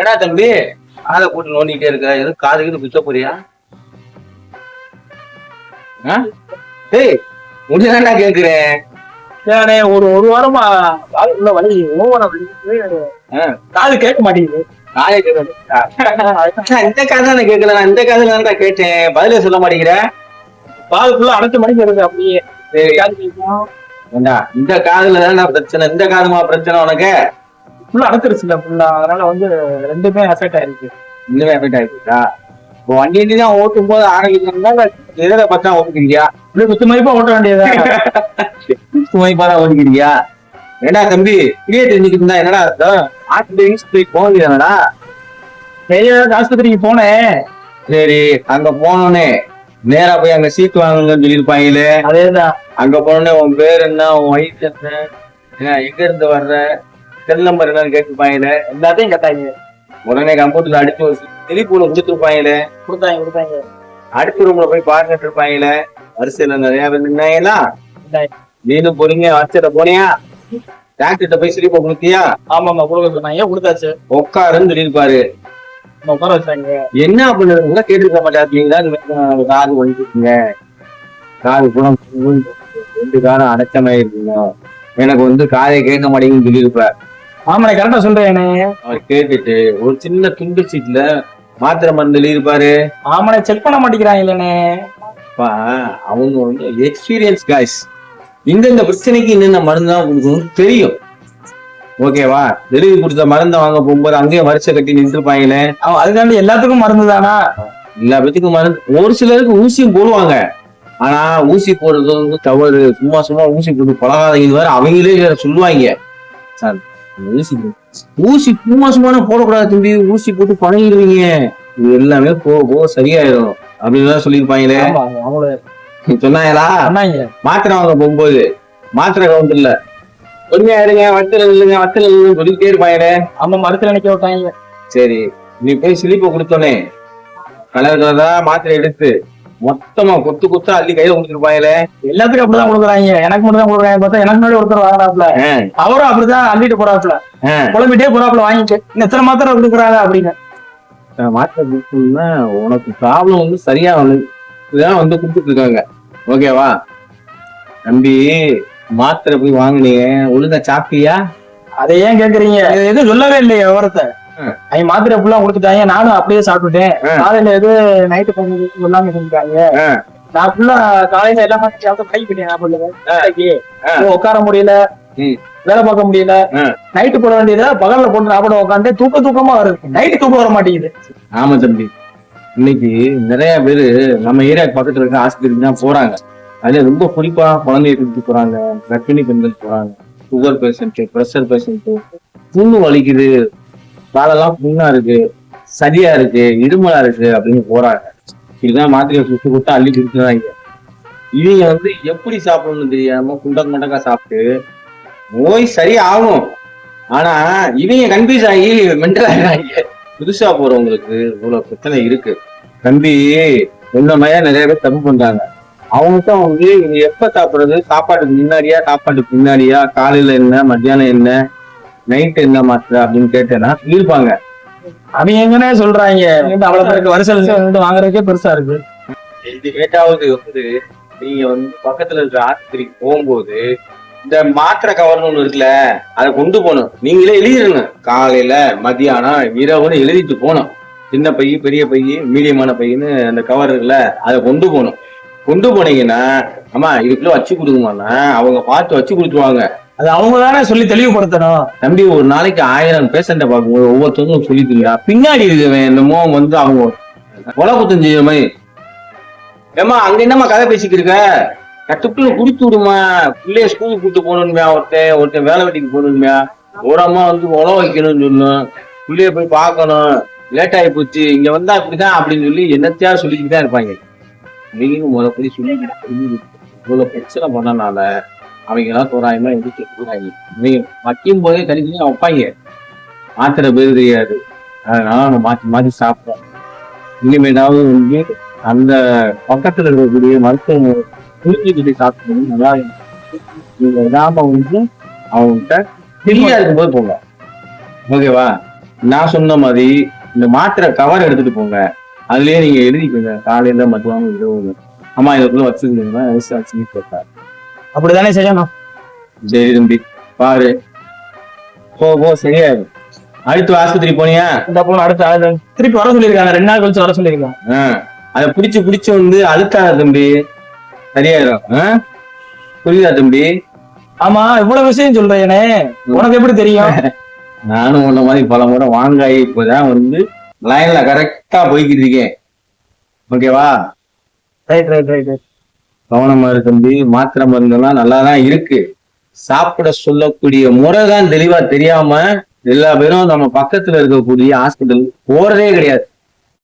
ஏடா தம்பி? காதை போட்டு நோண்டிட்டே இருக்க. எதுவும் காது கீது குத்த போறியா? டேய் முடியதான்டா கேக்குறேன். ஏனே ஒரு ஒரு வாரமா காது உள்ள வலி ஓவரா காது கேட்க மாட்டேங்குது. காதை கேட்க இந்த காதை நான் கேட்கல. இந்த காதுல தான்டா கேட்டேன். பதிலே சொல்ல மாட்டேங்கிற. காது ஃபுல்லா அடைச்ச மணிக்கு இருக்கு அப்படியே. ஏண்டா இந்த காதுல தான்டா பிரச்சனை. இந்த காதுமா பிரச்சனை உனக்கு? ஃபுல்லா அடைச்சிருச்சுல ஃபுல்லா அதனால வந்து ரெண்டுமே அஃபெக்ட் ஆயிருக்கு. இன்னுமே எஃபெக்ட் ஆயிடுச்சா இப்போ வண்டி வண்டி தான் ஓட்டும் போது ஆரம்பிக்கிறதுனால எதிர பார்த்தா ஓட்டிக்கிறியா? இப்படி குத்து மதிப்பா ஓட்ட வேண்டியதா? சுமைப்பா தான் ஓட்டிக்கிறியா? ஏண்டா தம்பி இப்படியே தெரிஞ்சுக்கிட்டு இருந்தா என்னடா அர்த்தம்? ஆஸ்பத்திரிக்கு போய் போகிறீங்களா பெரிய ஆஸ்பத்திரிக்கு போனேன். சரி அங்க போனோடனே நேரா போய் அங்க சீட் வாங்குங்கன்னு சொல்லியிருப்பாங்களே. அதேதான். அங்க போனோடனே உன் பேர் என்ன உன் வயசு என்ன, எங்க இருந்து வர்ற? செல் நம்பர் என்னன்னு கேட்டுருப்பாங்களே எல்லாத்தையும் கேட்டாங்க. உடனே கம்ப்யூட்டர்ல அடிச்சு ஒரு திருப்பூல கொடுத்துருப்பாங்களே கொடுத்தாங்க கொடுத்தாங்க. அடுத்த ரூம்ல போய் பார்த்துட்டு இருப்பாங்களே வரிசையில நிறைய பேர் நின்னாங்களா. நீனும் பொறுங்க வரிசையில போனியா? டாக்டர்கிட்ட போய் சிரிப்ப கொடுத்தியா? ஆமா ஆமா கொடுக்க சொன்னாங்க கொடுத்தாச்சு? உட்காருன்னு சொல்லியிருப்பாரு உட்கார வச்சாங்க. என்ன பண்ணுறதுன்னா கேட்டுருக்க மாட்டாங்களா காது வந்துருக்குங்க காது கூட ரெண்டு காலம் அடைச்சமாய் இருக்குங்க. எனக்கு வந்து காதை கேட்க மாட்டேங்குன்னு சொல்லியிருப்பார். ஆமாண்ணே கரெக்டா சொல்றேன். அவர் கேட்டுட்டு ஒரு சின்ன துண்டு சீட்ல மாத்திரை மருந்து எழுதியிருப்பாரு. ஆமாண்ணே செக் பண்ண மாட்டேங்கிறாங்க இல்லண்ணே. அவங்க வந்து எக்ஸ்பீரியன்ஸ் காய்ஸ் இந்தந்த பிரச்சனைக்கு என்னென்ன மருந்து தான் கொடுக்கணும்னு தெரியும். ஓகேவா? எழுதி கொடுத்த மருந்தை வாங்க போகும்போது அங்கேயே வரிசை கட்டி நின்றுப்பாங்களே. அவன் அதுக்காண்டி எல்லாத்துக்கும் மருந்து தானா எல்லா பேத்துக்கும் மருந்து. ஒரு சிலருக்கு ஊசியும் போடுவாங்க. ஆனா ஊசி போடுறது வந்து தவறு. சும்மா சும்மா ஊசி போட்டு பழகாதீங்க வேற அவங்களே சொல்லுவாங்க. சார் ஊசி போ- ஊசி சும்மா சும்மா போடக்கூடாது தம்பி. ஊசி போட்டு பழகிடுவீங்க. இது எல்லாமே போக போக சரியாயிடும் அப்படின்னு சொல்லியிருப்பாங்களே. சொன்னாங்களா? சொன்னாங்க. மாத்திரை வாங்க போகும்போது. மாத்திரை கவுண்டர்ல பொறுமையா இருங்க வத்துல இல்லைங்க வத்துல இல்லைன்னு சொல்லிட்டே இருப்பாங்களே. ஆமா மருத்துவ நிக்க விட்டாங்க. சரி. நீ போய் சிலிப்பை கொடுத்தோனே. கலர் கலரா மாத்திரை எடுத்து மொத்தமா கொத்து கொத்தா அள்ளி கையில கொடுத்துருப்பாங்களே எல்லாத்துக்கும் அப்படிதான் கொடுக்குறாங்க எனக்கு மட்டும் தான் கொடுக்குறாங்க பார்த்தா எனக்கு முன்னாடி ஒருத்தர் வாங்கினாப்ல அவரும் அப்படிதான் அள்ளிட்டு போறாப்ல குழம்பிட்டே போறாப்ல வாங்கிட்டு இன்னும் எத்தனை மாத்திரை கொடுக்குறாங்க? அப்படின்னு. மாத்திரை கொடுத்தோம்னா உனக்கு ப்ராப்ளம் வந்து சரியா இதுதான் வந்து கொடுத்துட்டு இருக்காங்க. ஓகேவா தம்பி மாத்திரை போய் வாங்குனீங்க ஒழுங்கா சாப்பிட்டியா? அதை ஏன் கேக்குறீங்க? எதுவும் சொல்லவே இல்லையே விவரத்தை. அவங்க மாத்திரை ஃபுல்லா கொடுத்துட்டாங்க. நானும் அப்படியே சாப்பிட்டுட்டேன். காலையில எது நைட்டு கொஞ்சம் எல்லாமே செஞ்சுட்டாங்க. நான் ஃபுல்லா காலையில எல்லாமே சாப்பிட்டு கை கட்டி நான் பண்ணுவேன் ஆ. உட்கார முடியல. வேலை பார்க்க முடியல. நைட்டு போட வேண்டியதை பகல்ல போட்டு சாப்பிட உட்காந்து தூக்க தூக்கமா வருது. நைட்டு தூக்கம் வர மாட்டேங்குது. ஆமா தம்பி. இன்னைக்கு நிறைய பேரு நம்ம ஏரியாக்கு பக்கத்துல இருக்க ஆஸ்பத்திரிக்கு தான் போறாங்க. அதுல ரொம்ப குறிப்பா குழந்தைய தூக்கிட்டு போறாங்க. கர்ப்பிணி பெண்கள் போறாங்க. சுகர் பேஷண்ட் பிரஷர் பேஷண்ட் புண்ணு வலிக்குது. காலெல்லாம் புண்ணா இருக்கு சரியா இருக்கு இருமலா இருக்கு அப்படின்னு போறாங்க. இதுதான் மாத்திரை சுட்டு கொடுத்து அள்ளி கொடுத்துறாங்க இவங்க வந்து எப்படி சாப்பிடணும்னு தெரியாம குண்டக்க மண்டக்கா சாப்பிட்டு நோய் சரி ஆகும் ஆனா இவங்க கன்ஃபியூஸ் ஆகி மென்டல் ஆகிறாங்க புதுசா போறவங்களுக்கு இவ்வளவு பிரச்சனை இருக்கு. தம்பி இந்த மாதிரி நிறைய பேர் தப்பு பண்றாங்க. அவங்களுக்கு வந்து இவங்க எப்ப சாப்பிடுறது? சாப்பாட்டுக்கு முன்னாடியா சாப்பாட்டுக்கு பின்னாடியா? காலையில என்ன மத்தியானம் என்ன? நைட் என்ன மாத்திரை அப்படின்னு கேட்டேன்னா இருப்பாங்க. அவங்க எங்கன்னே சொல்றாங்க. அவ்வளவு பேருக்கு வருஷம் வந்து வாங்குறதுக்கே பெருசா இருக்கு. இது கேட்டாவது வந்து நீங்க வந்து பக்கத்துல இருக்கிற ஆஸ்பத்திரிக்கு போகும்போது இந்த மாத்திரை கவர்னு ஒண்ணு இருக்குல்ல அதை கொண்டு போகணும். நீங்களே எழுதிருங்க. காலையில மத்தியானம் இரவுன்னு எழுதிட்டு போகணும். சின்ன பை பெரிய பை மீடியமான பையன்னு அந்த கவர் இருக்குல்ல அதை கொண்டு போகணும். கொண்டு போனீங்கன்னா அம்மா இதுக்குள்ள வச்சு கொடுங்கம்மா. அவங்க பார்த்து வச்சு கொடுத்துருவாங்க. அது அவங்க தானே சொல்லி தெளிவுபடுத்தணும். தம்பி ஒரு நாளைக்கு ஆயிரம் பேஷண்ட பார்க்கும்போது சொல்லி சொல்லிட்டு பின்னாடி இருக்கவன் என்னமோ வந்து அவங்க கொலை குத்தம் செய்ய மாதிரி. ஏமா அங்க என்னம்மா கதை பேசிக்கிருக்க இருக்க? கட்டுக்குள்ள குடித்து விடுமா? பிள்ளைய ஸ்கூலுக்கு கூட்டு போகணும்யா ஒருத்தன் ஒருத்தன் வேலை வெட்டிக்கு போகணும்யா? ஒரு அம்மா வந்து உழவு வைக்கணும்னு சொல்லணும். பிள்ளைய போய் பார்க்கணும். லேட் ஆகி போச்சு. இங்க வந்தா இப்படிதான் அப்படின்னு சொல்லி என்னத்தையா சொல்லிக்கிட்டு தான் இருப்பாங்க. நீங்க முதல்ல சொல்லி இவ்வளவு பிரச்சனை பண்ணனால அவங்க எல்லாம் தோராயமா எந்திரிச்சு போறாங்க இவங்க வைக்கும் போதே தனித்தனியா வைப்பாங்க. மாத்திரை பேர் தெரியாது. அதனால நம்ம மாத்தி மாத்தி சாப்பிட்டோம் இனிமேலாவது வந்து அந்த பக்கத்துல இருக்கக்கூடிய மருத்துவ புரிஞ்சுக்கிட்டு சாப்பிடணும் நல்லா இருக்கும். நாம வந்து அவங்ககிட்ட ஃப்ரீயா இருக்கும்போது போங்க. ஓகேவா நான் சொன்ன மாதிரி இந்த மாத்திரை கவர் எடுத்துட்டு போங்க. அதுலயே நீங்க எழுதிக்கோங்க. காலையில மத்தியானம் இரவு ஆமா இதுக்குள்ள வச்சுக்கோங்க. வச்சு போட்டார் அப்படிதானே செய்யணும்? சரி தம்பி பாரு. போ போ சரியாயிரும் அடுத்து ஆஸ்பத்திரி போனியா? இந்த போன அடுத்த ஆளு. திருப்பி வர சொல்லியிருக்காங்க ரெண்டு நாள் கழிச்சு வர சொல்லியிருக்காங்க. அதை பிடிச்சு பிடிச்சு வந்து அழுத்தாத தம்பி. சரியாயிரும்? புரியுதா தம்பி? ஆமா இவ்வளவு விஷயம் சொல்றேனே. உனக்கு எப்படி தெரியும்? நானும் உன்ன மாதிரி பல முறை வாங்காயி இப்பதான் வந்து லைன்ல கரெக்டா போய்கிட்டு இருக்கேன். ஓகேவா ரைட் ரைட் ரைட் கவனமா இரு தம்பி மாத்திரை மருந்தெல்லாம் நல்லா தான் இருக்கு. சாப்பிட சொல்லக்கூடிய முறை தான் தெளிவா தெரியாம எல்லா பேரும் நம்ம பக்கத்துல இருக்கக்கூடிய ஹாஸ்பிட்டல் போறதே கிடையாது.